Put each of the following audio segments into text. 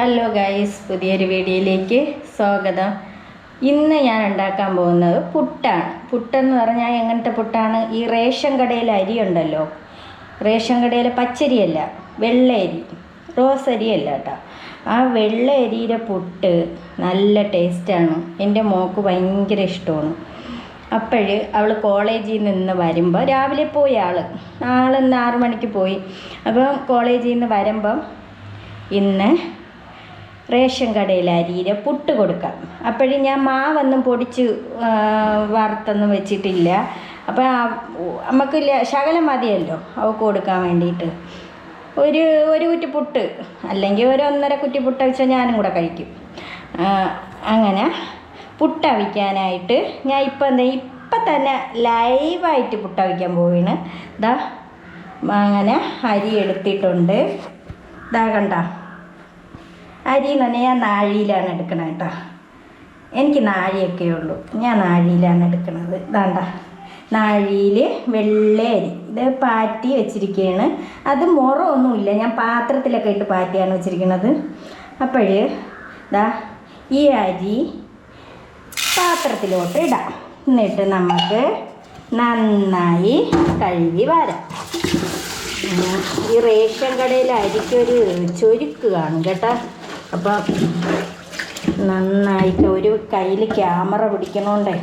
Hello guys പുതിയൊരു വീഡിയോയിലേക്ക് സ്വാഗതം. ഇന്ന് ഞാൻ ഉണ്ടാക്കാൻ പോകുന്നത് പുട്ടാണ്. പുട്ടെന്ന് പറഞ്ഞാൽ എങ്ങനത്തെ പുട്ടാണ്? ഈ റേഷൻ കടയിലെ അരി ഉണ്ടല്ലോ. റേഷൻ കടയിലെ പച്ചരിയല്ല വെള്ളയരി റോസ് അരിയല്ല കേട്ടോ. ആ വെള്ള അരിയുടെ പുട്ട് നല്ല ടേസ്റ്റാണ്. എന്റെ മോക്ക് ഭയങ്കര ഇഷ്ടമാണ്. അപ്പോഴ് അവൾ കോളേജിൽ നിന്ന് വരുമ്പോൾ രാവിലെ പോയി ആൾ ആളിന്ന് ആറു മണിക്ക് പോയി. അപ്പം കോളേജിൽ നിന്ന് വരുമ്പം ഇന്ന് റേഷൻ കടയിൽ അരിയിലെ പുട്ട് കൊടുക്കാം. അപ്പോഴും ഞാൻ മാവൊന്നും പൊടിച്ച് വറുത്തൊന്നും വെച്ചിട്ടില്ല. അപ്പം നമുക്ക് ശകലം മതിയല്ലോ അവൾക്ക് കൊടുക്കാൻ വേണ്ടിയിട്ട് ഒരു ഒരു കുറ്റി പുട്ട് അല്ലെങ്കിൽ ഒരു ഒന്നര കുറ്റി പുട്ട് വെച്ചാൽ ഞാനും കൂടെ കഴിക്കും. അങ്ങനെ പുട്ടവിക്കാനായിട്ട് ഞാൻ ഇപ്പം എന്താ ഇപ്പം തന്നെ ലൈവായിട്ട് പുട്ടവിക്കാൻ പോവുകയാണ് ഇതാ അങ്ങനെ അരി എടുത്തിട്ടുണ്ട്. ഇതാ കണ്ട. അരി എന്ന് പറഞ്ഞാൽ ഞാൻ നാഴിയിലാണ് എടുക്കണത് കേട്ടോ. എനിക്ക് നാഴിയൊക്കെ ഉള്ളൂ ഞാൻ നാഴിയിലാണ് എടുക്കണത്. ഇതാണ്ട. നാഴിയിൽ വെള്ളേരി ഇത് പാറ്റി വെച്ചിരിക്കുകയാണ് അത് മുറമൊന്നുമില്ല. ഞാൻ പാത്രത്തിലൊക്കെ ഇട്ട് പാറ്റിയാണ് വെച്ചിരിക്കുന്നത് അപ്പോൾ ഇതാ ഈ അരി പാത്രത്തിലോട്ട് ഇടാം. എന്നിട്ട് നമുക്ക് നന്നായി കഴുകി വരാം. ഈ റേഷൻ കടയിൽ അരിക്കൊരു ചൊരുക്ക് കാണും കേട്ടോ. അപ്പം നന്നായിട്ട് ഒരു കയ്യിൽ ക്യാമറ പിടിക്കണോണ്ടേ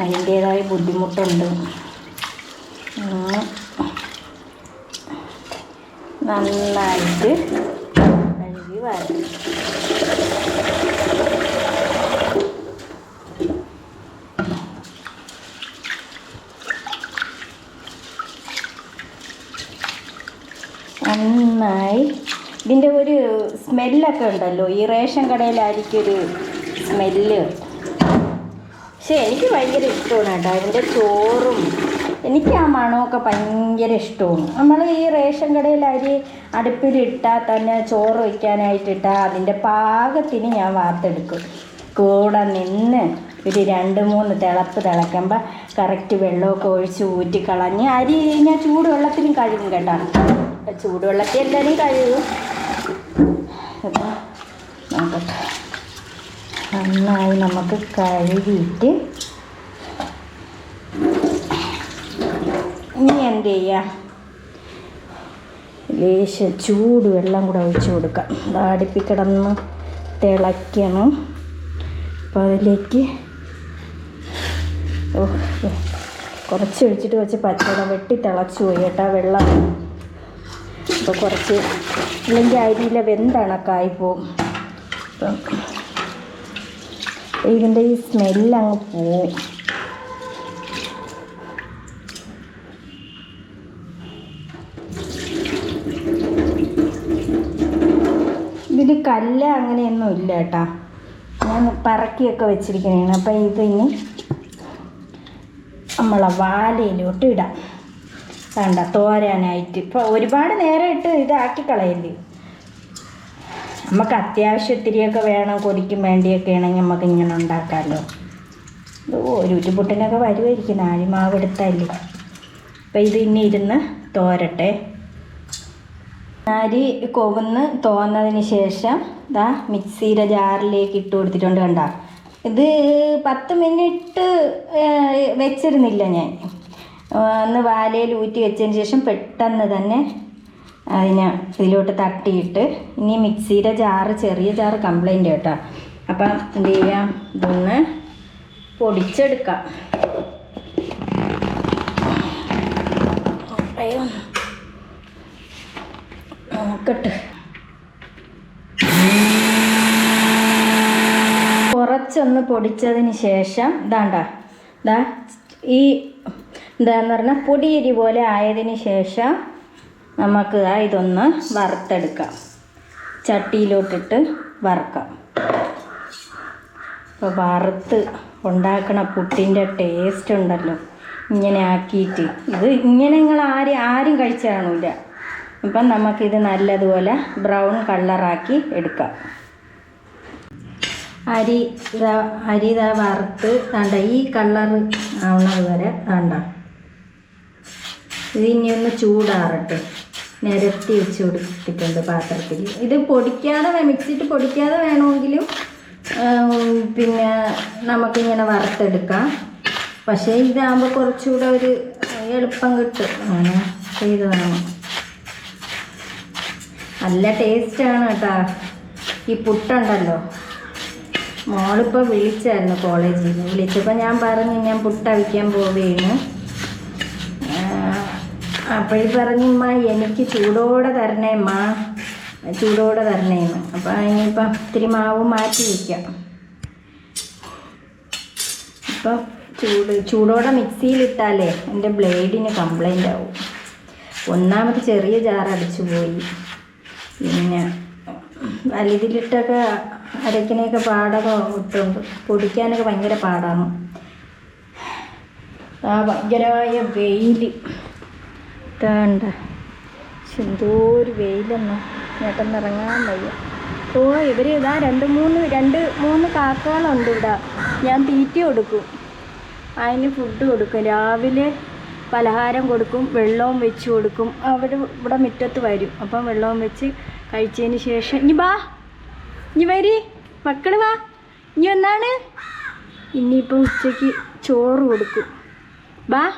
അതിന്റേതായ ബുദ്ധിമുട്ടുണ്ട്. നന്നായിട്ട് കഴുകി വരാം നന്നായി ഇതിന്റെ ഒരു സ്മെല്ലൊക്കെ ഉണ്ടല്ലോ. ഈ റേഷൻ കടയിലായിരിക്കും ഒരു സ്മെല്ല്. പക്ഷെ എനിക്ക് ഭയങ്കര ഇഷ്ടമാണ് കേട്ടോ. അതിന്റെ ചോറും എനിക്ക് ആ മണമൊക്കെ ഭയങ്കര ഇഷ്ടമാണ്. നമ്മൾ ഈ റേഷൻ കടയിൽ അരി അടുപ്പിലിട്ടാൽ തന്നെ ചോറ് വയ്ക്കാനായിട്ടിട്ടാൽ അതിന്റെ പാകത്തിന് ഞാൻ വാർത്തെടുക്കും. കൂടെ നിന്ന് ഒരു രണ്ട് മൂന്ന് തിളപ്പ് തിളയ്ക്കുമ്പോൾ കറക്റ്റ് വെള്ളമൊക്കെ ഒഴിച്ച് ഊറ്റിക്കളഞ്ഞ് അരി ഞാൻ ചൂടുവെള്ളത്തിലും കഴുകും കേട്ടോ. ചൂടുവെള്ളത്തിൽ എന്തായാലും കഴുകും. അപ്പോൾ നോക്കട്ടെ നന്നായി നമുക്ക് കഴുകിയിട്ട് ഇനി എന്ത് ചെയ്യാം? ലേശം ചൂട് വെള്ളം കൂടെ ഒഴിച്ചു കൊടുക്കാം. ദാ കിടന്ന് തിളയ്ക്കണം. അപ്പോൾ അതിലേക്ക് ഓ, കുറച്ച് ഒഴിച്ചിട്ട് വെച്ച് പച്ചട വെട്ടി തിളച്ചു പോയി കേട്ടോ വെള്ളം. അപ്പോൾ കുറച്ച് അല്ലെങ്കിൽ അരിയിലെ വെന്തണക്കായി പോവും. അപ്പം ഇതിന്റെ ഈ സ്മെല്ലങ്ങ് പോവും. ഇതിൽ കല്ല് അങ്ങനെയൊന്നും ഇല്ല കേട്ടാ. ഞാൻ പറക്കിയൊക്കെ വെച്ചിരിക്കുന്നതാണ്. അപ്പം ഇതിനി നമ്മളെ വാലയിലോട്ട് ഇടാം. വേണ്ട തോരാനായിട്ട്. ഇപ്പോൾ ഒരുപാട് നേരം ഇട്ട് ഇതാക്കി കളയല്ലേ? നമുക്ക് അത്യാവശ്യം അത്യാവശ്യത്തിരിയൊക്കെ വേണം കൊതിക്കും വേണ്ടിയൊക്കെ ആണെങ്കിൽ നമുക്ക് ഇങ്ങനെ ഉണ്ടാക്കാമല്ലോ. ഇത് ഒരു ഉരുപുട്ടിനൊക്കെ വരുമായിരിക്കും നാഴിമാവ് എടുത്തല്ലേ അപ്പം ഇത് ഇനി ഇരുന്ന് തോരട്ടെ. നാരി കൊവുന്ന് തോന്നതിന് ശേഷം ഇതാ മിക്സിയുടെ ജാറിലേക്ക് ഇട്ട് കൊടുത്തിട്ടുണ്ട് കണ്ട? ഇത് പത്ത് മിനിറ്റ് വെച്ചിരുന്നില്ല ഞാൻ. ഒന്ന് വാലയിൽ ഊറ്റി വെച്ചതിന് ശേഷം പെട്ടെന്ന് തന്നെ അതിനെ ഇതിലോട്ട് തട്ടിയിട്ട് ഇനി മിക്സിയുടെ ജാറ് ചെറിയ ജാറ് കംപ്ലൈന്റ് കേട്ടോ. അപ്പം എന്ത് ചെയ്യാം? ഇതൊന്ന് പൊടിച്ചെടുക്കാം. നോക്കട്ടെ. കുറച്ചൊന്ന് പൊടിച്ചതിന് ശേഷം ഇതാണ്ട ഇതാ ഈ എന്താന്ന് പറഞ്ഞാൽ പൊടിയരി പോലെ ആയതിന് ശേഷം നമുക്ക് ആ ഇതൊന്ന് വറുത്തെടുക്കാം. ചട്ടിയിലോട്ടിട്ട് വറുക്കാം. അപ്പോൾ വറുത്ത് ഉണ്ടാക്കണ പുട്ടിന്റെ ടേസ്റ്റ് ഉണ്ടല്ലോ. ഇങ്ങനെ ആക്കിയിട്ട് ഇത് ഇങ്ങനെ നിങ്ങൾ ആരും ആരും കഴിച്ചു കാണില്ല ഇപ്പം നമുക്കിത് നല്ലതുപോലെ ബ്രൗൺ കളറാക്കി എടുക്കാം. അരി അരി വറുത്ത് വേണ്ട ഈ കളർ ആവണത് വരെ വേണ്ട ഇത് ഇനി ഒന്ന് ചൂടാറട്ടെ. നിരത്തി വെച്ച് കൊടുത്തിട്ടുണ്ട് പാത്രത്തിൽ. ഇത് പൊടിക്കാതെ മിക്സിയിട്ട് പൊടിക്കാതെ വേണമെങ്കിലും പിന്നെ നമുക്കിങ്ങനെ വറുത്തെടുക്കാം. പക്ഷേ ഇതാകുമ്പോൾ കുറച്ചുകൂടെ ഒരു എളുപ്പം കിട്ടും. അങ്ങനെ ചെയ്തതാണ് നല്ല ടേസ്റ്റാണ് കേട്ടോ. ഈ പുട്ടുണ്ടല്ലോ. മോളിപ്പോൾ വിളിച്ചായിരുന്നു കോളേജിൽ. വിളിച്ചപ്പോൾ ഞാൻ പറഞ്ഞു ഞാൻ പുട്ടവിക്കാൻ പോവുകയാണ് അപ്പോഴീ പറഞ്ഞു ഉമ്മ എനിക്ക് ചൂടോടെ തരണേ അമ്മ ചൂടോടെ തരണേന്ന് അപ്പം ഇനിയിപ്പം ഇത്തിരി മാവ് മാറ്റി വയ്ക്കാം ഇപ്പം ചൂട് ചൂടോടെ മിക്സിയിലിട്ടാലേ എന്റെ ബ്ലേഡിന് കംപ്ലൈന്റ് ആവും. ഒന്നാമത് ചെറിയ ജാർ അടിച്ചു പോയി. പിന്നെ വലുതിലിട്ടൊക്കെ അരക്കിനെയൊക്കെ പാടൊക്കെ ഇട്ടുണ്ട് പൊടിക്കാനൊക്കെ ഭയങ്കര പാടാണ്. ഭയങ്കരമായ വെയിൽ ഇതാണ്ട എന്തോ ഒരു വെയിലെന്നോ. ഇറങ്ങാൻ വയ്യ. ഓ ഇവർ ഇതാ രണ്ട് മൂന്ന് രണ്ട് മൂന്ന് കാക്കകളുണ്ട് ഇവിടെ ഞാൻ തീറ്റ കൊടുക്കും. അതിന് ഫുഡ് കൊടുക്കും. രാവിലെ പലഹാരം കൊടുക്കും വെള്ളവും വെച്ച് കൊടുക്കും. അവർ ഇവിടെ മുറ്റത്ത് വരും. അപ്പം വെള്ളവും വെച്ച് കഴിച്ചതിന് ശേഷം ഇനി വാ. ഇനി വരി. മക്കൾ വാ. ഇനി എന്നാണ് ഇനിയിപ്പം ഉച്ചയ്ക്ക് ചോറ് കൊടുക്കും. വാ.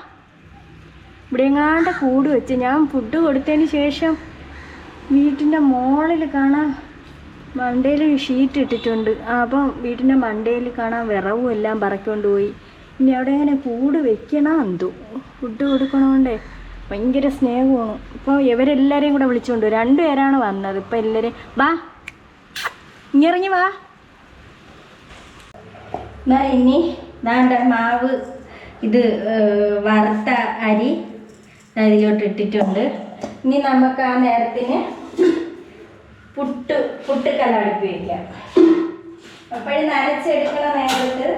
ഇവിടെ എങ്ങാണ്ട് കൂട് വെച്ച് ഞാൻ ഫുഡ് കൊടുത്തതിന് ശേഷം വീട്ടിന്റെ മോളിൽ കാണാൻ മണ്ടയിൽ ഷീറ്റ് ഇട്ടിട്ടുണ്ട്. അപ്പം വീട്ടിന്റെ മണ്ടയിൽ കാണാൻ വിറവും എല്ലാം പറക്കൊണ്ട് പോയി. ഇനി അവിടെ എങ്ങനെ കൂട് വെക്കണം എന്തോ? ഫുഡ് കൊടുക്കണോണ്ടേ ഭയങ്കര സ്നേഹമാണ്. ഇപ്പോൾ ഇവരെല്ലാവരെയും കൂടെ വിളിച്ചുകൊണ്ട്. രണ്ടുപേരാണ് വന്നത്. ഇപ്പം എല്ലാവരെയും വാ. ഇങ്ങിറങ്ങി വാ. ഇനി നാണ്ട മാവ് ഇത് വറുത്ത അരി അതിലോട്ട് ഇട്ടിട്ടുണ്ട് ഇനി നമുക്ക് ആ നേരത്തിന് പുട്ട് പുട്ടുകല അടുപ്പി വയ്ക്കാം അപ്പോഴും നനച്ചെടുക്കുന്ന നേരത്ത്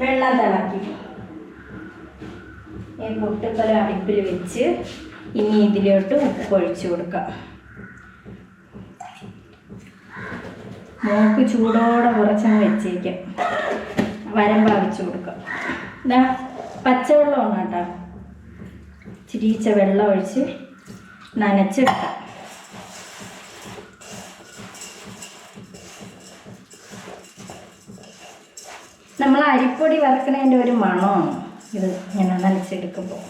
വെള്ളം തിളക്കി ഈ പുട്ടുകല അടുപ്പിൽ വെച്ച് ഇനി ഇതിലോട്ട് ഉപ്പ് ഒഴിച്ചു കൊടുക്കാം. മോക്ക് ചൂടോടെ കുറച്ചങ്ങ് വെച്ചേക്കാം. വരമ്പ വെച്ച് കൊടുക്കാം. ഇതാ പച്ചവെള്ളമാണ് കേട്ടോ. ചിരിച്ച വെള്ളം ഒഴിച്ച് നനച്ചെടുക്കാം. നമ്മൾ അരിപ്പൊടി വറുക്കണതിന്റെ ഒരു മണമാണ് ഇത് ഇങ്ങനെ നനച്ചെടുക്കുമ്പോൾ.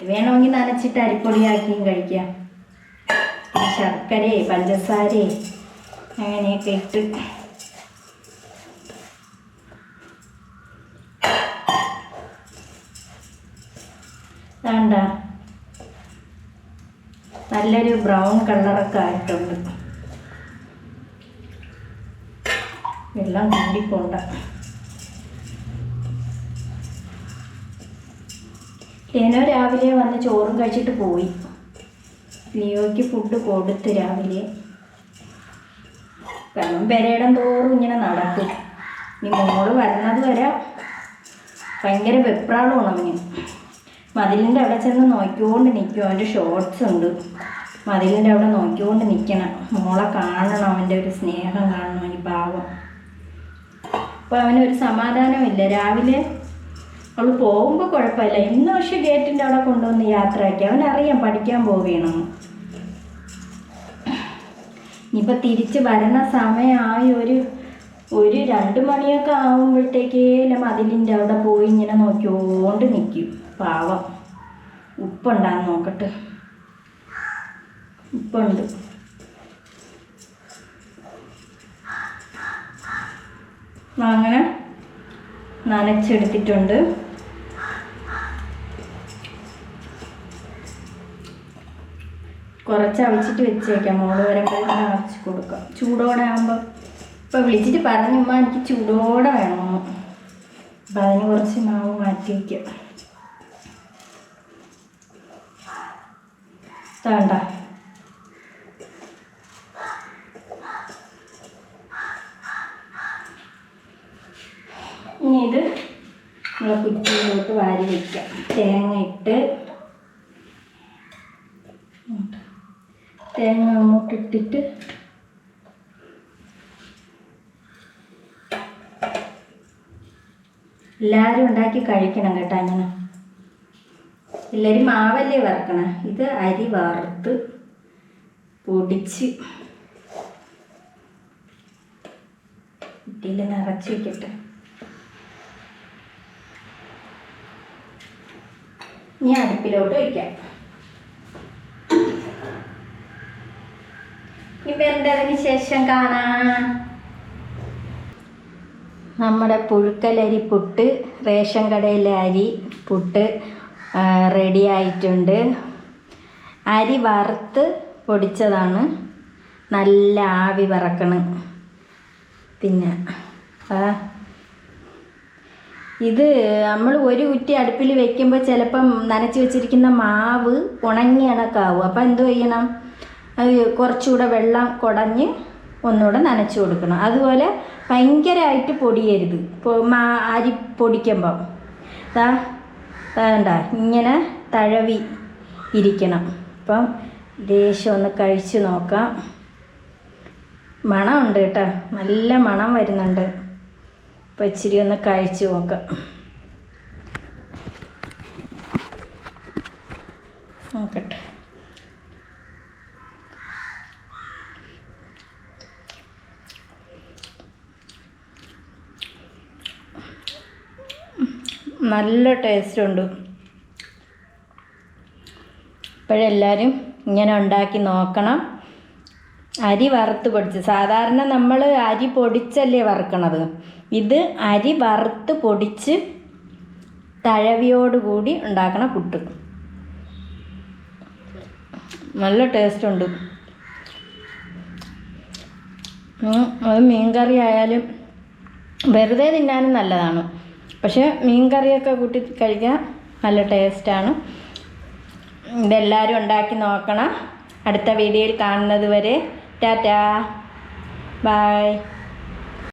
ഇത് വേണമെങ്കിൽ നനച്ചിട്ട് അരിപ്പൊടിയാക്കിയും കഴിക്കാം. ശർക്കരയെ പഞ്ചസാരയെ അങ്ങനെയൊക്കെ ഇട്ട് വേണ്ട നല്ലൊരു ബ്രൗൺ കളറൊക്കെ ആയിട്ടുണ്ട്. വെള്ളം കൂടിപ്പോണ്ട ലേനോ രാവിലെ വന്ന് ചോറും കഴിച്ചിട്ട് പോയി. ലിയോയ്ക്ക് ഫുഡ് കൊടുത്ത് രാവിലെ. കാരണം പെരയിടം തോറും ഇങ്ങനെ നടക്കും. ഇനി മോൾ വരുന്നത് വരെ ഭയങ്കര വെപ്രാളമാണ് അവന്. മതിലിന്റെ അവിടെ ചെന്ന് നോക്കിക്കൊണ്ട് നിൽക്കും. അവന്റെ ഷോർട്സ് ഉണ്ട്. മതിലിന്റെ അവിടെ നോക്കിക്കൊണ്ട് നിൽക്കണം. മോളെ കാണണം അവന്റെ ഒരു സ്നേഹം കാണണം അവന് പാവം. അപ്പോൾ അവനൊരു സമാധാനമില്ല. രാവിലെ അവൾ പോകുമ്പോൾ കുഴപ്പമില്ല. ഇന്ന് പക്ഷേ ഗേറ്റിന്റെ അവിടെ കൊണ്ടുവന്ന് യാത്രയാക്കി. അവനറിയാം പഠിക്കാൻ പോവുകയാണെന്ന് ഇനിയിപ്പോൾ തിരിച്ച് വരണ സമയമായി ഒരു ഒരു രണ്ട് മണിയൊക്കെ ആകുമ്പോഴത്തേക്കേലും മതിലിന്റെ അവിടെ പോയി ഇങ്ങനെ നോക്കിയോണ്ട് നിൽക്കും. പാവം. ഉപ്പുണ്ടാന്ന് നോക്കട്ടെ. ഉപ്പുണ്ട്. അങ്ങനെ നനച്ചെടുത്തിട്ടുണ്ട്. കുറച്ച് അവിച്ചിട്ട് വെച്ചേക്കാം. മോൾ വരുമ്പോഴത്തേക്കും അരച്ച് കൊടുക്കാം. ചൂടോടെ ആകുമ്പോൾ ഇപ്പോൾ വിളിച്ചിട്ട് പറഞ്ഞുമ്പോൾ എനിക്ക് ചൂടോടെ വേണം അപ്പം അതിന് കുറച്ച് മാവ് മാറ്റി വയ്ക്കാം. വേണ്ട. ഇനി ഇത് നമ്മളെ കുറ്റിയിലോട്ട് വാരി വയ്ക്കാം തേങ്ങ ഇട്ട് തേങ്ങ അങ്ങോട്ട് ഇട്ടിട്ട് എല്ലാവരും ഉണ്ടാക്കി കഴിക്കണം കേട്ടോ അങ്ങനെ. എല്ലാവരും മാവല്ലേ വറക്കണം. ഇത് അരി വറുത്ത് പൊടിച്ച് കുട്ടിയിൽ നിറച്ച് വെക്കട്ടെ. ഇനി അടുപ്പിലോട്ട് വയ്ക്കാം ഇപ്പൊ ശേഷം കാണാം. നമ്മുടെ പുഴുക്കലരി പുട്ട് റേഷൻ കടയിലെ അരി പുട്ട് റെഡി ആയിട്ടുണ്ട്. അരി വറുത്ത് പൊടിച്ചതാണ്. നല്ല ആവി വറക്കണം. പിന്നെ ഇത് നമ്മൾ ഒരു കുറ്റി അടുപ്പിൽ വെക്കുമ്പോൾ ചിലപ്പം നനച്ച് വെച്ചിരിക്കുന്ന മാവ് ഉണങ്ങി കണക്കാവും അപ്പം എന്തു ചെയ്യണം? അത് കുറച്ചുകൂടെ വെള്ളം കുടഞ്ഞ് ഒന്നുകൂടെ നനച്ച് കൊടുക്കണം. അതുപോലെ ഭയങ്കരമായിട്ട് പൊടിയരുത്. അരി പൊടിക്കുമ്പം. ദാ വേണ്ട. ഇങ്ങനെ തഴവി ഇരിക്കണം. അപ്പം ലേശം ഒന്ന് കഴിച്ചു നോക്കാം. മണമുണ്ട് കേട്ടോ. നല്ല മണം വരുന്നുണ്ട്. അപ്പോൾ ഇച്ചിരി ഒന്ന് കഴിച്ചു നോക്കാം നോക്കട്ടെ നല്ല ടേസ്റ്റ് ഉണ്ട്. ഇപ്പോഴെല്ലാവരും ഇങ്ങനെ ഉണ്ടാക്കി നോക്കണം. അരി വറുത്ത് പൊടിച്ച്. സാധാരണ നമ്മൾ അരി പൊടിച്ചല്ലേ വറുക്കണത്. ഇത് അരി വറുത്ത് പൊടിച്ച് തഴവിയോടുകൂടി ഉണ്ടാക്കണ പുട്ട്. നല്ല ടേസ്റ്റ് ഉണ്ട്. അത് മീൻകറി ആയാലും വെറുതെ തിന്നാനും നല്ലതാണ്. പക്ഷേ മീൻ കറിയൊക്കെ കൂട്ടി കഴിക്കാൻ നല്ല ടേസ്റ്റാണ്. ഇതെല്ലാവരും ഉണ്ടാക്കി നോക്കണം. അടുത്ത വീഡിയോയിൽ കാണുന്നത് വരെ ടാറ്റാ. ബായ്